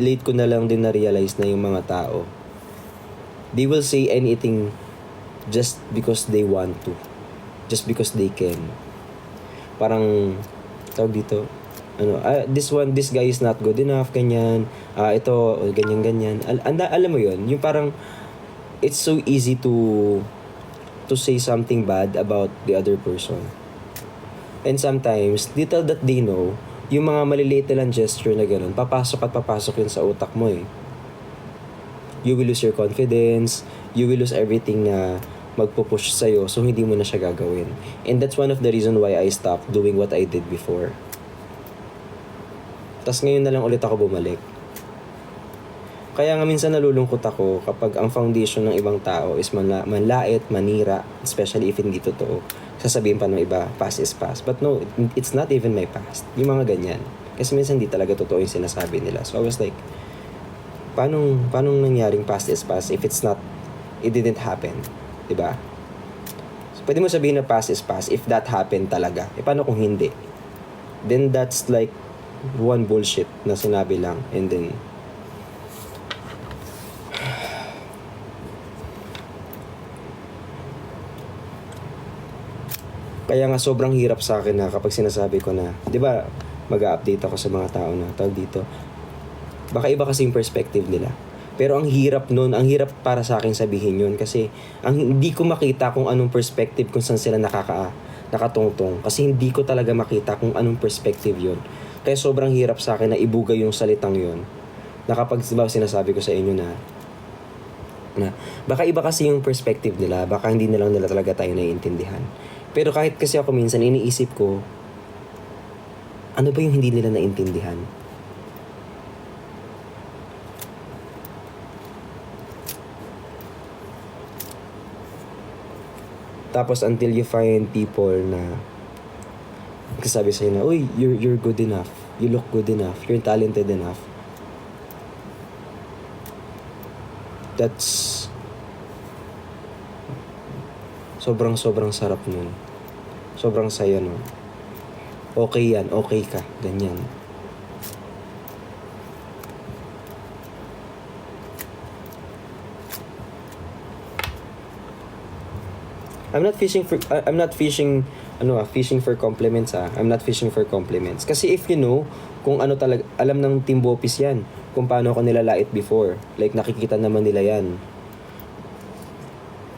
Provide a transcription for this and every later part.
late ko na lang din na-realize na yung mga tao, they will say anything just because they want to. Just because they can. Parang, tawag dito, ano, ah, this one, this guy is not good enough, ganyan. Ah, ito, ganyan, ganyan. Al- anda, alam mo yon yung parang, it's so easy to to say something bad about the other person. And sometimes, little that they know, yung mga maliliit na lang gesture na ganun, papasok at papasok yun sa utak mo eh. You will lose your confidence, you will lose everything na magpupush sa'yo, so hindi mo na siya gagawin. And that's one of the reason why I stopped doing what I did before. Tapos ngayon na lang ulit ako bumalik. Kaya nga minsan nalulungkot ako kapag ang foundation ng ibang tao is manla- manlait, manira, especially if hindi totoo. Sasabihin pa ng iba, past is past. But no, it- it's not even my past. Yung mga ganyan. Kasi minsan hindi talaga totoo yung sinasabi nila. So I was like, paano, paano nangyaring past is past if it's not, it didn't happen? 'Di ba? So pwede mo sabihin na past is past if that happened talaga. E paano kung hindi? Then that's like one bullshit na sinabi lang and then Kaya nga sobrang hirap sa akin na kapag sinasabi ko na, 'di ba, mag-update ako sa mga tao na tawag dito. Baka iba kasi yung perspective nila. Pero ang hirap nun, ang hirap para sa akin sabihin yun kasi ang hindi ko makita kung anong perspective kung saan sila nakaka nakatungtong kasi hindi ko talaga makita kung anong perspective yun. Kaya sobrang hirap sa akin na ibuga yung salitang yun. Na kapag diba, sinasabi ko sa inyo na na baka iba kasi yung perspective nila, baka hindi na lang nila talaga tayo naiintindihan. Pero kahit kasi ako minsan iniisip ko, ano ba yung hindi nila naintindihan? Tapos until you find people na kasabi sa'yo na, uy, you're, you're good enough. You look good enough. You're talented enough. That's sobrang sobrang sarap nun. Sobrang saya nun. Okay yan, okay ka. Ganyan. I'm not fishing for I- I'm not fishing ano ah, fishing for compliments ah. I'm not fishing for compliments. Kasi if you know kung ano talaga alam ng Team Bopis 'yan kung paano ako nilalait before. Like nakikita naman nila 'yan.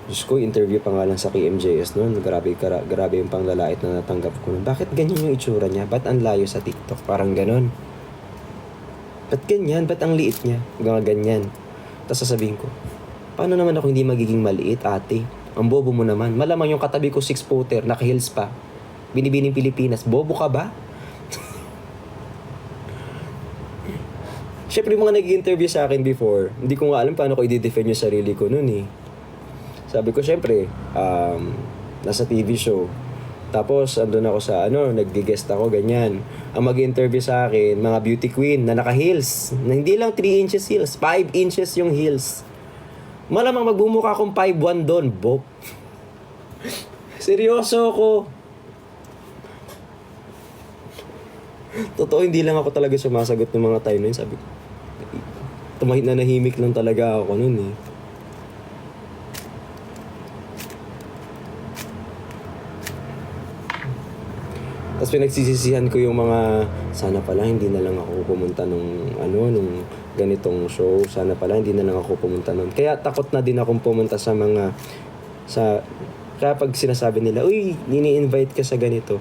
Diyos ko, interview pa nga lang sa KMJS noon. Grabe, kara, grabe yung panglalait na natanggap ko noon. Bakit ganyan yung itsura niya? Ba't ang layo sa TikTok? Parang ganon. Ba't ganyan? Ba't ang liit niya? Mga ganyan. Tapos sasabihin ko, paano naman ako hindi magiging maliit, ate? Ang bobo mo naman. Malamang yung katabi ko six footer, naka-heels pa. Binibining Pilipinas. Bobo ka ba? Siyempre, yung mga nag-interview sa akin before, hindi ko nga alam paano ko i-defend yung sarili ko noon eh. Sabi ko, syempre, um, nasa TV show. Tapos, andun ako sa, ano, nag-guest ako, ganyan. Ang mag-interview sa akin, mga beauty queen na naka-heels. Na hindi lang 3 inches heels, 5 inches yung heels. Malamang magbumukha akong 5'1 doon, Bok. Seryoso ako. Totoo, hindi lang ako talaga sumasagot ng mga time na yun. Sabi ko, tumahit na nahimik lang talaga ako noon eh. Tapos pinagsisisihan ko yung mga sana pala hindi na lang ako pumunta nung ano nung ganitong show. Sana pala hindi na lang ako pumunta nun. Kaya takot na din akong pumunta sa mga sa kaya pag sinasabi nila, "Uy, nini-invite ka sa ganito."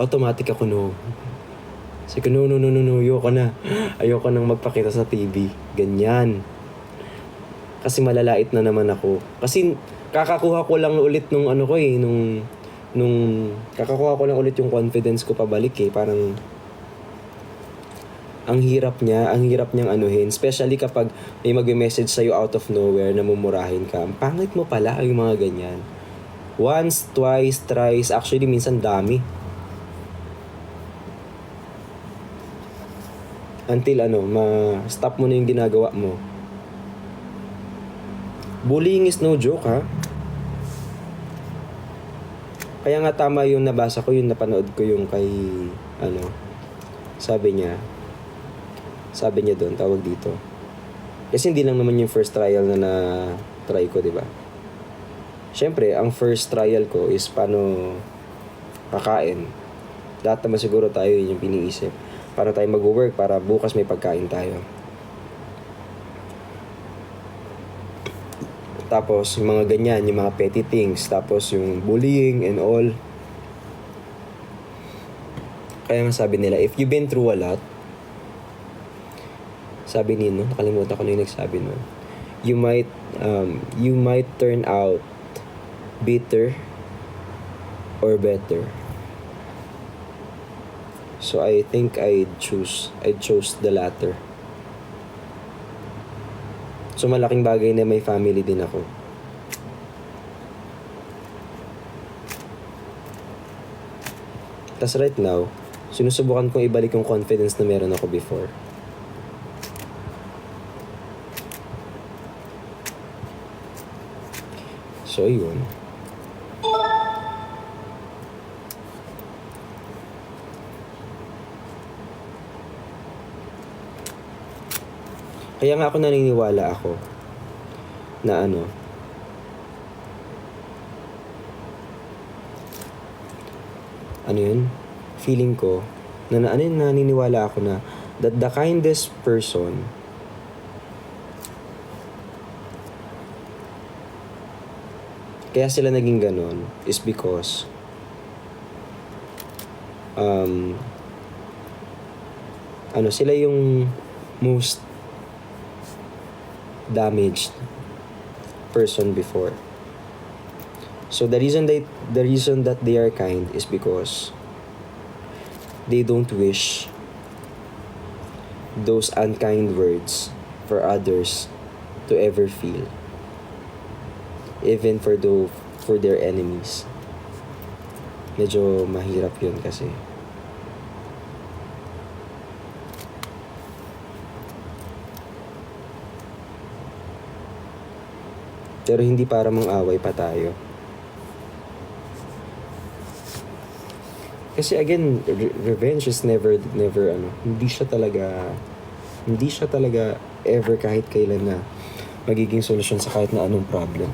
Automatic ako no. Sabi ko, no, no, no, no, no, ayoko na. Ayoko nang magpakita sa TV. Ganyan. Kasi malalait na naman ako. Kasi kakakuha ko lang ulit nung ano ko eh, nung nung kakakuha ko lang ulit yung confidence ko pabalik eh. Parang ang hirap niya, ang hirap niyang anuhin. Especially kapag may magme-message sa'yo out of nowhere na mumurahin ka. Ang pangit mo pala yung mga ganyan. Once, twice, thrice, actually minsan dami. Until ano, ma-stop mo na yung ginagawa mo. Bullying is no joke ha. Kaya nga tama yung nabasa ko, yung napanood ko yung kay, ano, sabi niya, sabi niya doon, tawag dito. Kasi hindi lang naman yung first trial na na-try ko, di ba? Siyempre, ang first trial ko is paano kakain. Lahat naman siguro tayo yun yung piniisip. Para tayo mag-work, para bukas may pagkain tayo. Tapos, yung mga ganyan, yung mga petty things. Tapos, yung bullying and all. Kaya nga sabi nila, if you've been through a lot, sabi ni no, nakalimutan ko na yung nagsabi nun, you might, um, you might turn out bitter or better. So I think I'd choose, I chose the latter. So malaking bagay na may family din ako. Tapos right now, sinusubukan kong ibalik yung confidence na meron ako before. So, yun. Kaya nga ako naniniwala ako na ano, ano yun, feeling ko, na, na ano yun, naniniwala ako na that the kindest person kaya sila naging ganon is because um, ano, sila yung most damaged person before. So the reason they the reason that they are kind is because they don't wish those unkind words for others to ever feel even for the for their enemies medyo mahirap yun kasi pero hindi para mang-away pa tayo kasi again re- revenge is never never ano hindi siya talaga hindi siya talaga ever kahit kailan na magiging solusyon sa kahit na anong problem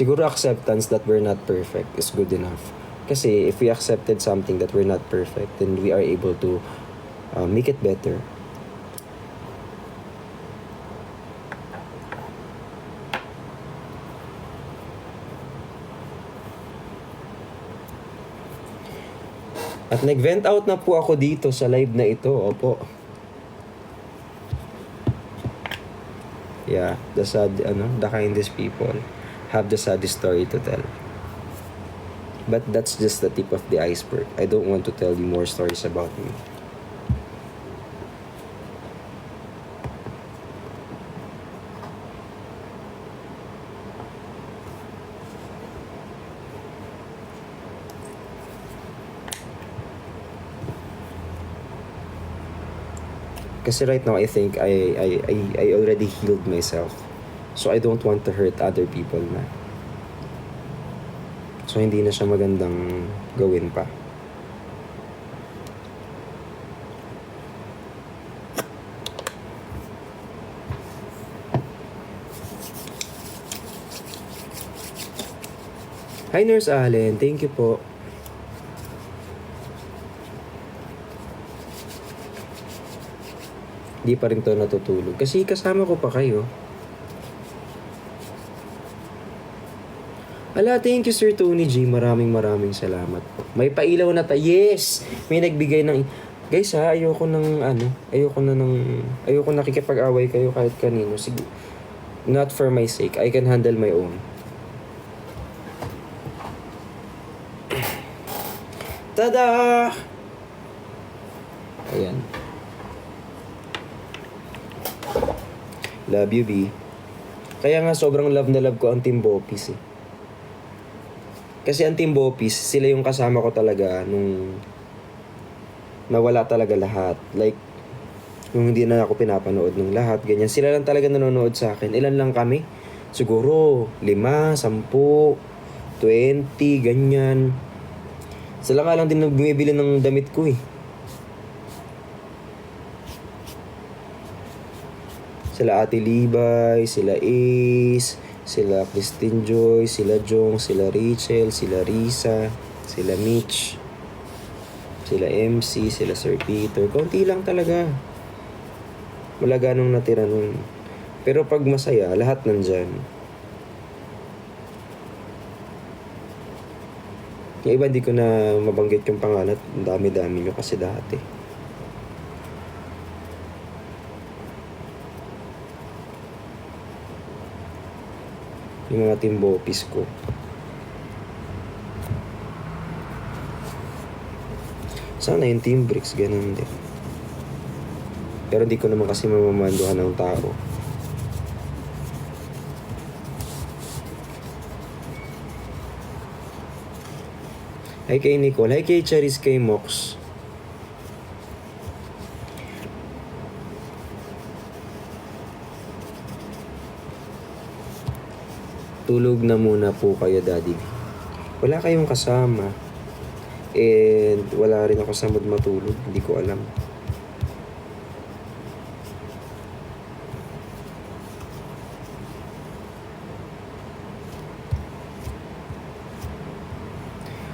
siguro acceptance that we're not perfect is good enough. Kasi if we accepted something that we're not perfect, then we are able to uh, make it better. At nag-vent out na po ako dito sa live na ito. Opo. Yeah, the sad, ano, the kindest people have the saddest story to tell. But that's just the tip of the iceberg. I don't want to tell you more stories about me. Kasi right now, I think I, I, I, I already healed myself. So I don't want to hurt other people na. So hindi na siya magandang gawin pa. Hi Nurse Allen, thank you po. Di pa rin to natutulog. Kasi kasama ko pa kayo. Ala, thank you Sir Tony G. Maraming maraming salamat. May pailaw na ta. Yes! May nagbigay ng... Guys ha, ayoko ng ano, ayoko na ng... Ayoko nakikipag-away kayo kahit kanino. Sige. Not for my sake. I can handle my own. Tada! Ayan. Love you, B. Kaya nga sobrang love na love ko ang Team Bopis eh. Kasi ang Team Bopis, sila yung kasama ko talaga nung nawala talaga lahat. Like, nung hindi na ako pinapanood ng lahat, ganyan. Sila lang talaga nanonood sa akin. Ilan lang kami? Siguro, lima, sampu, 20, ganyan. Sila nga lang din bumibili ng damit ko eh. Sila Ate Libay, sila Ace, sila Christine Joy, sila Jong, sila Rachel, sila Risa, sila Mitch, sila MC, sila Sir Peter. Konti lang talaga. Wala ganong natira nun. Pero pag masaya, lahat nandyan. Yung iba hindi ko na mabanggit yung pangalan ang dami-dami nyo kasi dati. Yung mga timbopis ko. Sana yung team bricks, ganun din. Pero hindi ko naman kasi mamamanduhan ng tao. Hi kay Nicole. Hi kay Charis kay Mox. Tulog na muna po kayo, Daddy. Wala kayong kasama. And wala rin ako sa mood matulog. Hindi ko alam.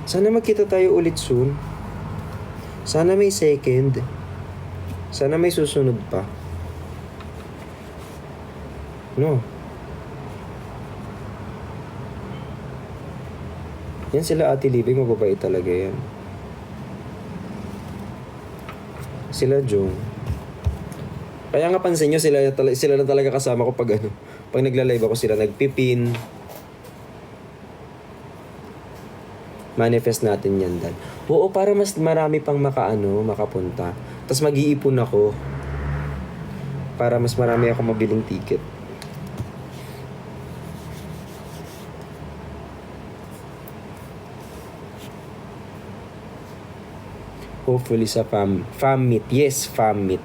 Sana magkita tayo ulit soon. Sana may second. Sana may susunod pa. No. Yan sila Ate Libby, mababait talaga yan. Sila Jong. Kaya nga pansin nyo, sila, sila na talaga kasama ko pag ano, pag nagla-live ako sila, nagpipin, manifest natin yan dan. Oo, para mas marami pang makaano, makapunta. Tapos mag-iipon ako. Para mas marami ako mabiling ticket. Hopefully sa fam, fam meet. Yes, fam meet.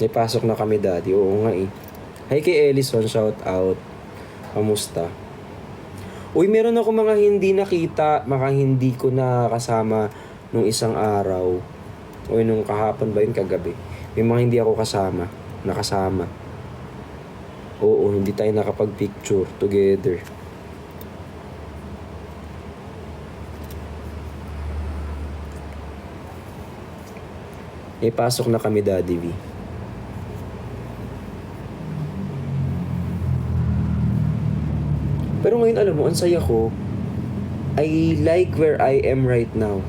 May pasok na kami daddy. Oo nga eh. Hi kay Ellison, shout out. Kamusta? Uy, meron ako mga hindi nakita, mga hindi ko na kasama nung isang araw. O nung kahapon ba yun, kagabi. May mga hindi ako kasama, nakasama. Oo, hindi tayo nakapag-picture together. May pasok na kami, Daddy V. Pero ngayon, alam mo, ang saya ko, I like where I am right now.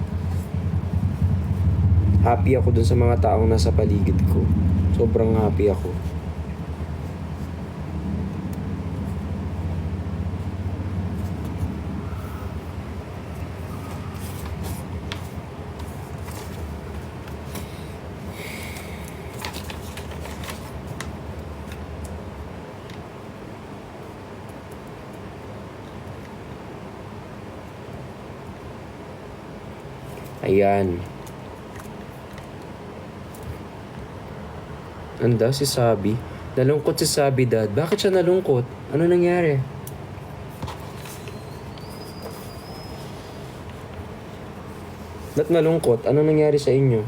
Happy ako dun sa mga taong nasa paligid ko. Sobrang happy ako. Ayan. Anda si Sabi. Nalungkot si Sabi, Dad. Bakit siya nalungkot? Ano nangyari? Ba't nalungkot? Ano nangyari sa inyo?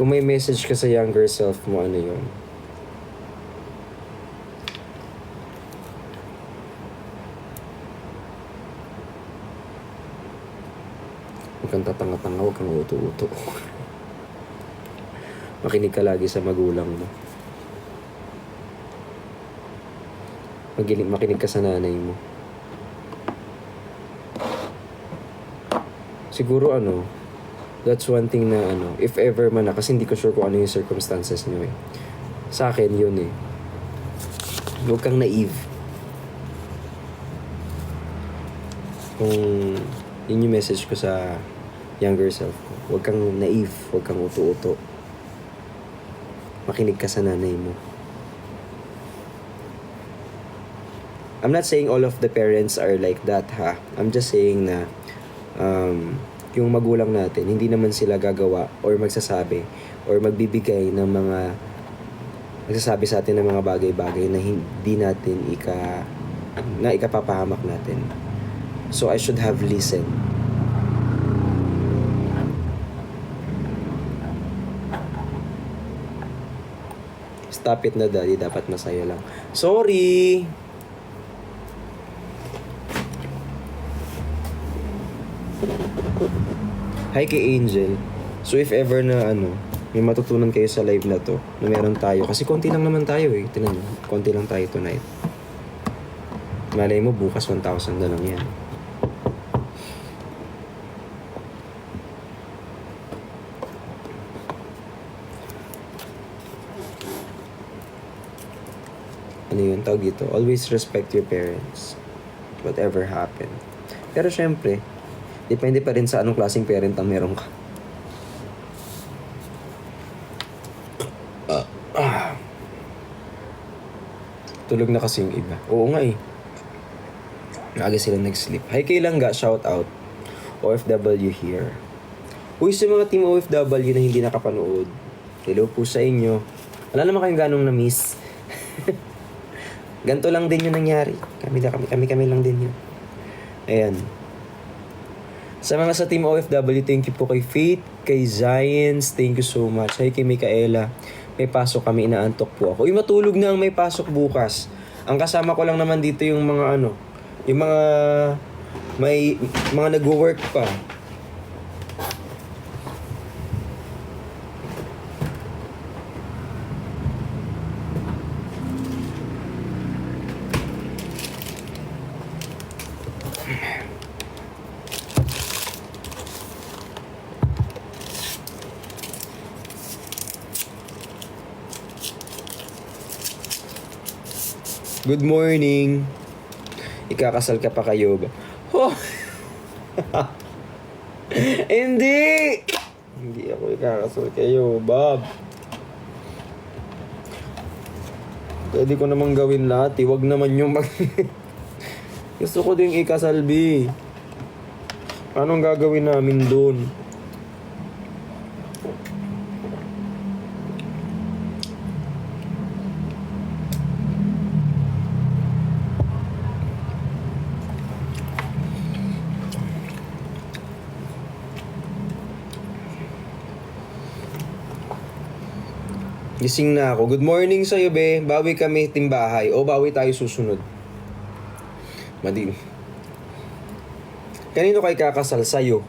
Kung may message ka sa younger self mo, ano yun? Huwag kang tatanga-tanga, huwag kang uto-uto. Makinig ka lagi sa magulang mo. Magiling, makinig ka sa nanay mo. Siguro ano, that's one thing na ano, if ever man na, kasi hindi ko sure kung ano yung circumstances nyo eh. Sa akin, yun eh. Huwag kang naive. Kung yun yung message ko sa younger self ko. Huwag kang naive, huwag kang uto-uto. Makinig ka sa nanay mo. I'm not saying all of the parents are like that ha. I'm just saying na um, yung magulang natin, hindi naman sila gagawa or magsasabi or magbibigay ng mga magsasabi sa atin ng mga bagay-bagay na hindi natin ika na ikapapahamak natin. So I should have listened. Stop it na daddy, dapat masaya lang. Sorry! Hi kay Angel. So if ever na ano, may matutunan kayo sa live na to, na meron tayo. Kasi konti lang naman tayo eh. Tinan nyo, konti lang tayo tonight. Malay mo, bukas 1,000 na lang yan. Ano yun, tawag dito? Always respect your parents. Whatever happen. Pero syempre, depende pa rin sa anong klaseng parent ang meron ka. Tulog na kasi yung iba. Oo nga eh. Aga sila nag-sleep. Hi kay Langga, shout out. OFW here. Uy, sa mga team OFW na hindi nakapanood, hello po sa inyo. Wala naman kayong ganong na-miss. Ganto lang din yung nangyari. Kami, kami, kami, kami lang din yun. Ayan. Sa mga sa Team OFW, thank you po kay Faith, kay Zions, thank you so much. Hi kay Micaela, may pasok kami, inaantok po ako. Uy, matulog na ang may pasok bukas. Ang kasama ko lang naman dito yung mga ano, yung mga may mga nagwo-work pa. Good morning. Ikakasal ka pa kayo ba? Oh! Hindi! Hindi ako ikakasal kayo, Bob. Pwede ko namang gawin lahat, eh. Huwag naman yung mag... Gusto ko ding ikasal, B. Anong gagawin namin doon? Gising na ako. Good morning sa'yo, be. Bawi kami timbahay. O bawi tayo susunod. Madi. Kanino kay kakasal sa'yo?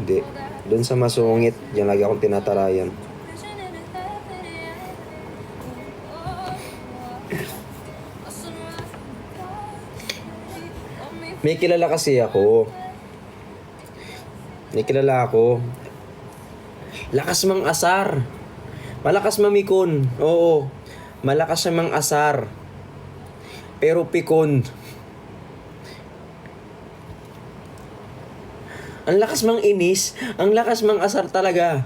Hindi. Doon sa masungit, yan lagi akong tinatarayan. May kilala kasi ako. May kilala ako. Lakas mang asar. Malakas mamikon. Oo. Malakas siya mang asar. Pero pikon. Ang lakas mang inis, ang lakas mang asar talaga.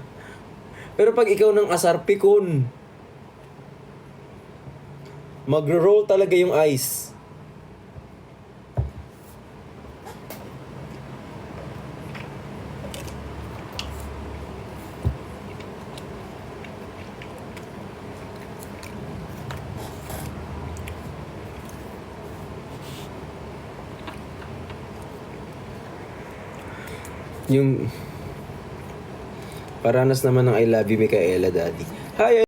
Pero pag ikaw ng asar, pikon. Magro-roll talaga yung ice. Yung paranas naman ng I love you, Micaela, daddy. Hi,